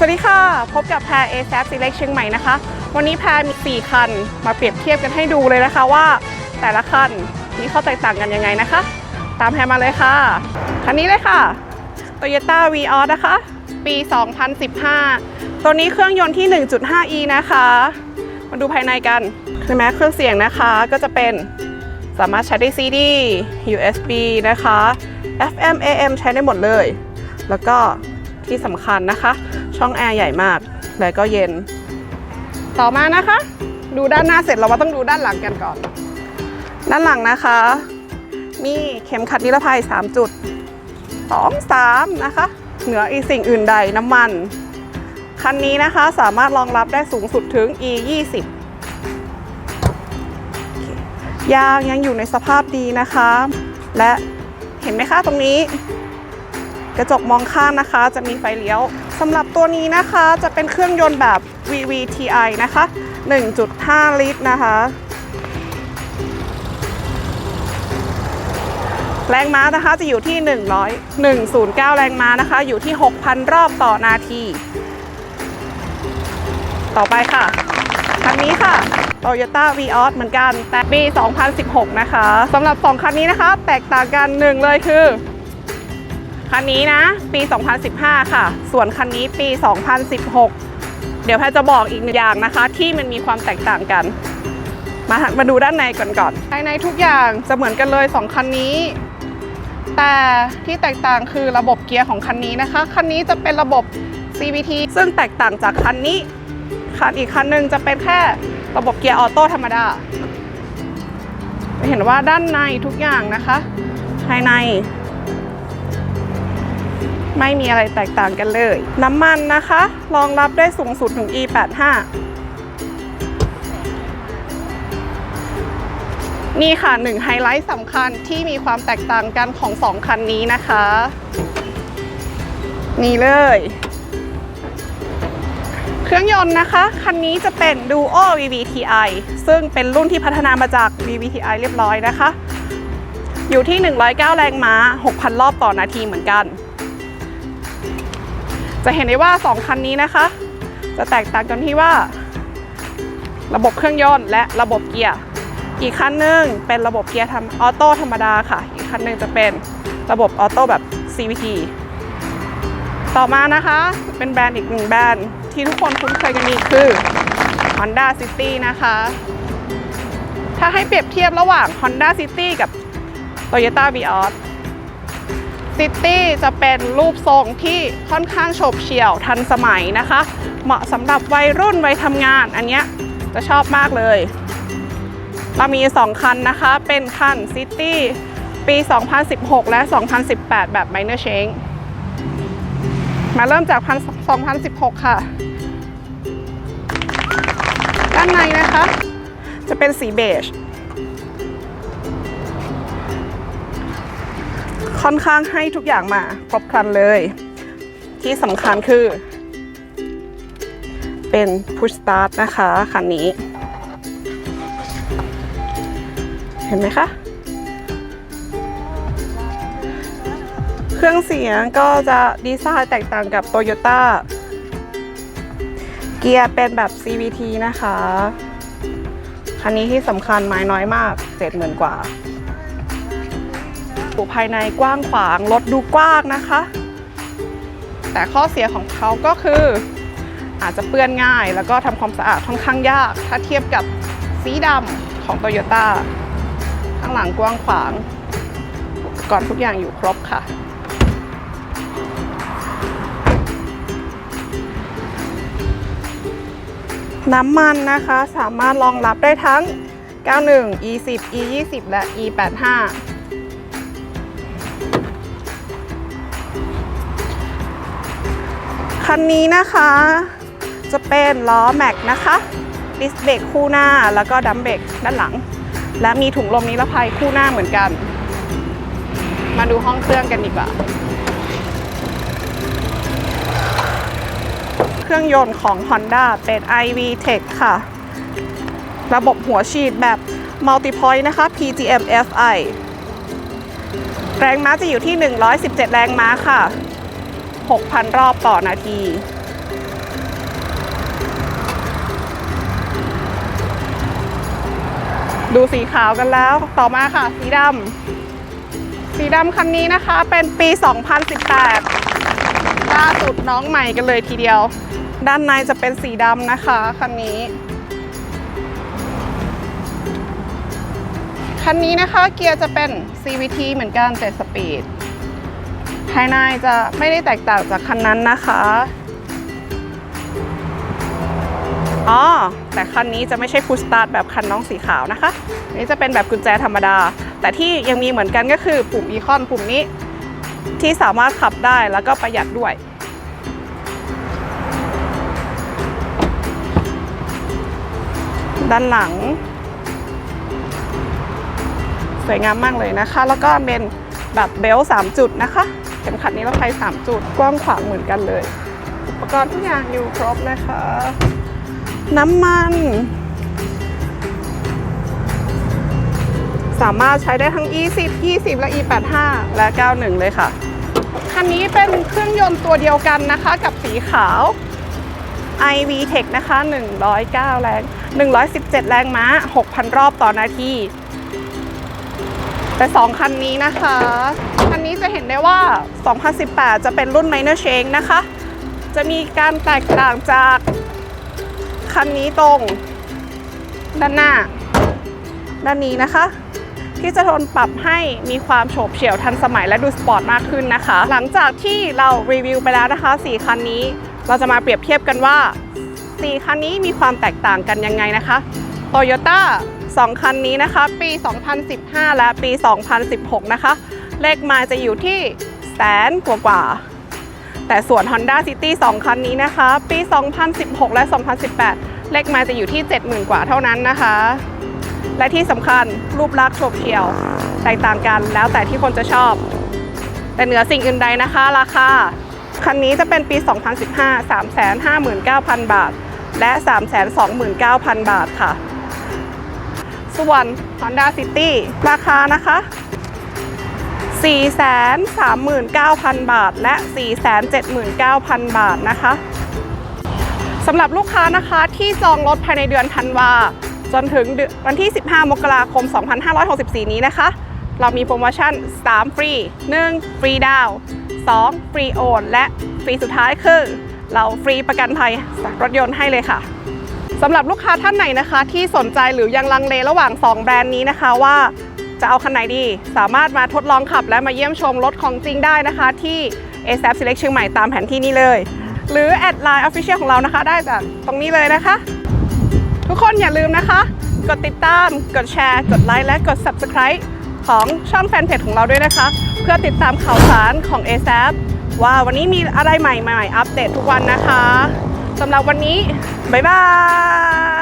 สวัสดีค่ะ พบกับแพร a s a p Select เชียงใหม่นะคะ วันนี้แพรมี 4 คัน มาเปรียบเทียบกันให้ดูเลยนะคะว่า แต่ละคันมีข้อแตกต่างกันยังไงนะคะ ตามแพรมาเลยค่ะ คันนี้เลยค่ะ Toyota v ีออนะคะ ปี 2015 ตัวนี้เครื่องยนต์ที่ 1.5e นะคะ มาดูภายในกันใช่ไหมเครื่องเสียงนะคะก็จะเป็นสามารถใช้ได้ CD USB นะคะ FM AM ใช้ได้หมดเลย แล้วก็ที่สำคัญนะคะ ช่องแอร์ใหญ่มาก และก็เย็น ต่อมานะคะ ดูด้านหน้าเสร็จเรามาต้องดูด้านหลังกันก่อน ด้านหลังนะคะ มีเข็มขัดนิรภัย 3 จุด 2 3 นะคะ เหนืออีสิ่งอื่นใดน้ำมัน คันนี้นะคะสามารถรองรับได้สูงสุดถึง e 20ยางยังอยู่ในสภาพดีนะคะ และเห็นไหมคะตรงนี้ กระจกมองข้างนะคะ จะมีไฟเลี้ยว สำหรับตัวนี้นะคะจะเป็นเครื่องยนต์แบบ VVTi นะคะ 1.5 ลิตรนะคะ แรงม้านะคะจะอยู่ที่ 100 109 แรงม้านะคะ อยู่ที่ 6,000 รอบต่อนาที ต่อไปค่ะคันนี้ค่ะ Toyota v ีออเหมือนกันแต่ปี 2016 นะคะสำหรับ 2 คันนี้นะคะ แตกต่างกันหนึ่งเลยคือ คันนี้นะ ปี 2015 ค่ะ ส่วนคันนี้ปี 2016 เดี๋ยวแพทย์จะบอกอีกหนึ่งอย่างนะคะ ที่มันมีความแตกต่างกัน มามาดูด้านในก่อนก่อนภายในทุกอย่างจะเหมือนกันเลย 2 คันนี้ แต่ที่แตกต่างคือระบบเกียร์ของคันนี้นะคะ คันนี้จะเป็นระบบ CVT ซึ่งแตกต่างจากคันนี้ คันอีกคันหนึ่งจะเป็นแค่ระบบเกียร์ออโต้ธรรมดาจะเห็นว่าด้านในทุกอย่างนะคะ ภายใน ไม่มีอะไรแตกต่างกันเลย น้ำมันนะคะรองรับได้สูงสุดถึง E85 นี่ค่ะหนึ่งไฮไลท์สำคัญที่มีความแตกต่างกันของ2คันนี้นะคะ นี่เลย เครื่องยนต์นะคะ คันนี้จะเป็น Duo VVTi ซึ่งเป็นรุ่นที่พัฒนามาจาก VVTi เรียบร้อยนะคะ อยู่ที่ 109 แรงม้า 6,000 รอบต่อนาทีเหมือนกัน จะเห็นได้ว่า 2 คันนี้นะคะ จะแตกต่างกันที่ว่า ระบบเครื่องยนต์และระบบเกียร์ อีกคันหนึ่งเป็นระบบเกียร์ทำออโต้ธรรมดาค่ะ อีกคันหนึ่งจะเป็นระบบออโต้แบบ CVT ต่อมานะคะ เป็นแบรนด์อีกหนึ่งแบรนด์ที่ทุกคนคุ้นเคยกันดีคือ Honda City นะคะ ถ้าให้เปรียบเทียบระหว่าง Honda City กับ Toyota Vios City จะเป็นรูปทรงที่ค่อนข้างโฉบเฉี่ยวทันสมัยนะคะ เหมาะสำหรับวัยรุ่นวัยทำงาน อันเนี้ยจะชอบมากเลย เรามี 2 คันนะคะ เป็นคัน City ปี 2016 และ 2018 แบบ minor change มาเริ่มจากพัน2016 ค่ะ ด้านในนะคะ จะเป็นสีเบจ ค่อนข้างให้ทุกอย่างมาครบครันเลย ที่สำคัญคือ เป็น push start นะคะคันนี้ เห็นไหมคะ เครื่องเสียงก็จะดีไซน์แตกต่างกับ Toyota เกียร์เป็นแบบ CVT นะคะ คันนี้ที่สำคัญไม้น้อยมาก70,000กว่าอยู่ ภายในกว้างขวางรถดูกว้างนะคะ แต่ข้อเสียของเขาก็คือ อาจจะเปื้อนง่าย แล้วก็ทำความสะอาดค่อนข้างยาก ถ้าเทียบกับสีดำของ Toyota ข้างหลังกว้างขวางกรณ์ทุกอย่างอยู่ครบค่ะ น้ำมันนะคะสามารถรองรับได้ทั้ง 91 E10 E20 และ E85 คันนี้นะคะ จะเป็นล้อแม็กนะคะดิสเบรกคู่หน้าแล้วก็ดัมเบรกด้านหลัง และมีถุงลมนิรภัยคู่หน้าเหมือนกัน มาดูห้องเครื่องกันดีกว่า เครื่องยนต์ของ Honda เป็น iV Tech ค่ะ ระบบหัวฉีดแบบ Multipoint นะคะ PGM FI แรงม้าจะอยู่ที่ 117 แรงม้าค่ะ 6,000 รอบต่อนาที ดูสีขาวกันแล้วต่อมาค่ะ สีดำสีดำคันนี้นะคะเป็นปี 2018 ล่าสุดน้องใหม่กันเลยทีเดียว ด้านในจะเป็นสีดำนะคะคันนี้คันนี้นะคะเกียร์จะเป็น CVT เหมือนกัน7สปีด ภายในจะไม่ได้แตกต่างจากคันนั้นนะคะอ๋อแต่คันนี้จะไม่ใช่พุชสตาร์ทแบบคันน้องสีขาวนะคะอันนี้จะเป็นแบบกุญแจธรรมดา แต่ที่ยังมีเหมือนกันก็คือปุ่มอีคอนปุ่มนี้ ที่สามารถขับได้แล้วก็ประหยัดด้วย ด้านหลัง สวยงามมากเลยนะคะ แล้วก็เป็นแบบเบลต์3จุดนะคะ ข็มขัดนิรภัย3จุดกว้างขวางเหมือนกันเลย อุปกรณ์ทุกอย่างอยู่ครบนะคะ น้ำมัน สามารถใช้ได้ทั้ง E10 20 และ E85 และ 91 เลยค่ะ คันนี้เป็นเครื่องยนต์ตัวเดียวกันนะคะ กับสีขาว iV Tech นะคะ 109 แรง 117 แรงม้า 6,000 รอบต่อนาที แต่ 2 คันนี้นะคะ คันนี้จะเห็นได้ว่า 2018 จะเป็นรุ่น Minor Change นะคะ จะมีการแตกต่างจาก คันนี้ตรงด้านหน้า ด้านนี้นะคะ ที่จะทนปรับให้มีความโฉบเฉี่ยวทันสมัยและดูสปอร์ตมากขึ้นนะคะ หลังจากที่เรารีวิวไปแล้วนะคะ 4 คันนี้เราจะมาเปรียบเทียบกันว่า 4 คันนี้มีความแตกต่างกันยังไงนะคะ Toyota 2 คันนี้นะคะ ปี 2015 และปี 2016 นะคะ เลขมาจะอยู่ที่แสนกว่ากว่า แต่ส่วน Honda City 2 คันนี้นะคะ ปี 2016 และ 2018 เลขมาจะอยู่ที่ 70,000 กว่าเท่านั้นนะคะ และที่สำคัญรูปลักษณ์โฉบเฉี่ยว แตกต่างกันแล้วแต่ที่คนจะชอบ แต่เหนือสิ่งอื่นใดนะคะ ราคาคันนี้จะเป็นปี 2015 359,000 บาท และ 329,000 บาทค่ะ ส่วน Honda City ราคานะคะ 439,000 บาท และ 479,000 บาทนะคะสำหรับลูกค้านะคะที่จองรถภายในเดือนธันวาจนถึงวันที่ 15 มกราคม 2564 นี้นะคะ เรามีโปรโมชั่น 3 ฟรี 1 ฟรีดาว 2 ฟรีโอน และฟรีสุดท้ายคือ เราฟรีประกันภัยรถยนต์ให้เลยค่ะ สำหรับลูกค้าท่านไหนนะคะ ที่สนใจหรือยังลังเลระหว่าง 2 แบรนด์นี้นะคะว่าจะเอาคันไหนดี สามารถมาทดลองขับ และมาเยี่ยมชมรถของจริงได้นะคะ ที่ a s a p Select เชียงใหม่ตามแผนที่นี้เลย หรือแอดไลน์ Official ของเรานะคะ ได้จากตรงนี้เลยนะคะ ทุกคนอย่าลืมนะคะ กดติดตาม กดแชร์ กดไลค์และกด Subscribe ของช่องแฟนเพจของเราด้วยนะคะ เพื่อติดตามข่าวสารของ a s a p ว่าวันนี้มีอะไรใหม่ๆ อัปเดตทุกวันนะคะสำหรับวันนี้ บ๊ายบาย